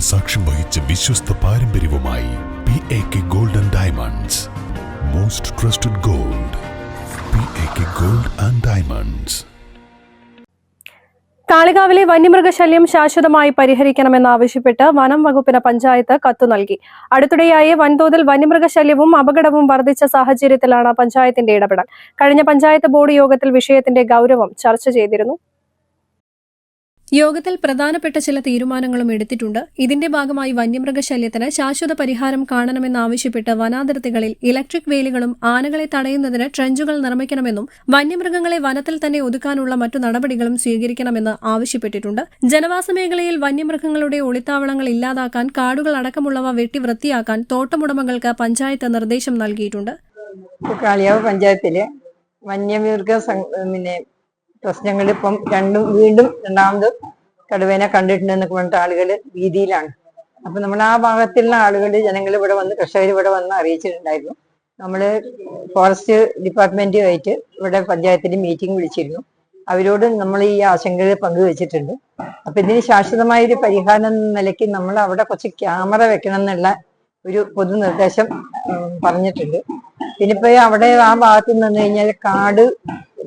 സാക്ഷ്യം വഹിച്ച വിശ്വസ്ത പാരമ്പര്യവുമായി P A K gold and diamonds most trusted gold P A K gold and diamonds കാളികാവിലെ വന്യമൃഗശല്യം ശാശ്വതമായി പരിഹരിക്കണമെന്നാവശ്യപ്പെട്ട് വനം വകുപ്പിന് പഞ്ചായത്ത് കത്തു നൽകി. അടുത്തിടെയായി വൻതോതിൽ വന്യമൃഗശല്യവും അപകടവും വർദ്ധിച്ച സാഹചര്യത്തിലാണ് പഞ്ചായത്തിന്റെ ഇടപെടൽ. കഴിഞ്ഞ പഞ്ചായത്ത് ബോർഡ് യോഗത്തിൽ വിഷയത്തിന്റെ ഗൗരവം ചർച്ച ചെയ്തിരുന്നു. യോഗത്തിൽ പ്രധാനപ്പെട്ട ചില തീരുമാനങ്ങളും എടുത്തിട്ടുണ്ട്. ഇതിന്റെ ഭാഗമായി വന്യമൃഗശല്യത്തിന് ശാശ്വത പരിഹാരം കാണണമെന്നാവശ്യപ്പെട്ട് വനാതിർത്തികളിൽ ഇലക്ട്രിക് വേലികളും ആനകളെ തടയുന്നതിന് ട്രെഞ്ചുകൾ നിർമ്മിക്കണമെന്നും വന്യമൃഗങ്ങളെ വനത്തിൽ തന്നെ ഒതുക്കാനുള്ള മറ്റു നടപടികളും സ്വീകരിക്കണമെന്ന് ആവശ്യപ്പെട്ടിട്ടുണ്ട്. ജനവാസ മേഖലയിൽ വന്യമൃഗങ്ങളുടെ ഒളിത്താവളങ്ങൾ ഇല്ലാതാക്കാൻ കാടുകൾ അടക്കമുള്ളവ വെട്ടി വൃത്തിയാക്കാൻ തോട്ടമുടമകൾക്ക് പഞ്ചായത്ത് നിർദ്ദേശം നൽകിയിട്ടുണ്ട്. പഞ്ചായത്തിൽ വന്യമൃഗ പ്രശ്നങ്ങൾ ഇപ്പം രണ്ടും വീണ്ടും രണ്ടാമത് കടുവേനെ കണ്ടിട്ടുണ്ടെന്നൊക്കെ പറഞ്ഞിട്ട് ആളുകൾ വീതിയിലാണ് അപ്പൊ നമ്മൾ ആ ഭാഗത്തുള്ള ആളുകൾ ജനങ്ങൾ ഇവിടെ വന്ന് കർഷകർ ഇവിടെ വന്ന് അറിയിച്ചിട്ടുണ്ടായിരുന്നു. നമ്മൾ ഫോറസ്റ്റ് ഡിപ്പാർട്ട്മെന്റുമായിട്ട് ഇവിടെ പഞ്ചായത്തിൽ മീറ്റിംഗ് വിളിച്ചിരുന്നു. അവരോട് നമ്മൾ ഈ ആശങ്കകൾ പങ്കുവച്ചിട്ടുണ്ട്. അപ്പൊ ഇതിന് ശാശ്വതമായ ഒരു പരിഹാരം എന്ന നിലയ്ക്ക് നമ്മൾ അവിടെ കുറച്ച് ക്യാമറ വെക്കണം എന്നുള്ള ഒരു പൊതു നിർദ്ദേശം പറഞ്ഞിട്ടുണ്ട്. ഇപ്പൊ അവിടെ ആ ഭാഗത്ത് നിന്ന് കഴിഞ്ഞാൽ കാട്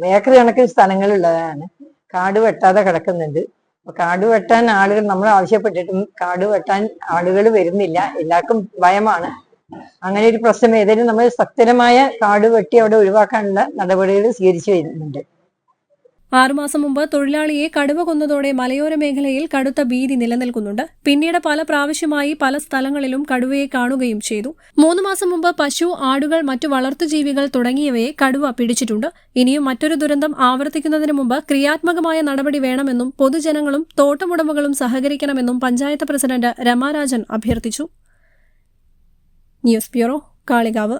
ഏക്കർ കണക്കിന് സ്ഥലങ്ങളുള്ളതാണ്. കാട് വെട്ടാതെ കിടക്കുന്നുണ്ട്. അപ്പൊ കാട് വെട്ടാൻ ആളുകൾ നമ്മൾ ആവശ്യപ്പെട്ടിട്ടും കാട് വെട്ടാൻ ആളുകൾ വരുന്നില്ല. എല്ലാവർക്കും ഭയമാണ്. അങ്ങനെ ഒരു പ്രശ്നം ഏതായാലും നമ്മൾ സക്തരമായ കാട് വെട്ടി അവിടെ ഒഴിവാക്കാനുള്ള നടപടികൾ സ്വീകരിച്ചു വരുന്നുണ്ട്. ആറുമാസം മുമ്പ് തൊഴിലാളിയെ കടുവ കൊന്നതോടെ മലയോര മേഖലയിൽ കടുത്ത ഭീതി നിലനിൽക്കുന്നുണ്ട്. പിന്നീട് പല പ്രാവശ്യമായി പല സ്ഥലങ്ങളിലും കടുവയെ കാണുകയും ചെയ്തു. മൂന്ന് മാസം മുമ്പ് പശു ആടുകൾ മറ്റു വളർത്തുജീവികൾ തുടങ്ങിയവയെ കടുവ പിടിച്ചിട്ടുണ്ട്. ഇനിയും മറ്റൊരു ദുരന്തം ആവർത്തിക്കുന്നതിന് മുമ്പ് ക്രിയാത്മകമായ നടപടി വേണമെന്നും പൊതുജനങ്ങളും തോട്ടമുടമകളും സഹകരിക്കണമെന്നും പഞ്ചായത്ത് പ്രസിഡന്റ് രമാരാജൻ അഭ്യർത്ഥിച്ചു. News bureau Kalikavu.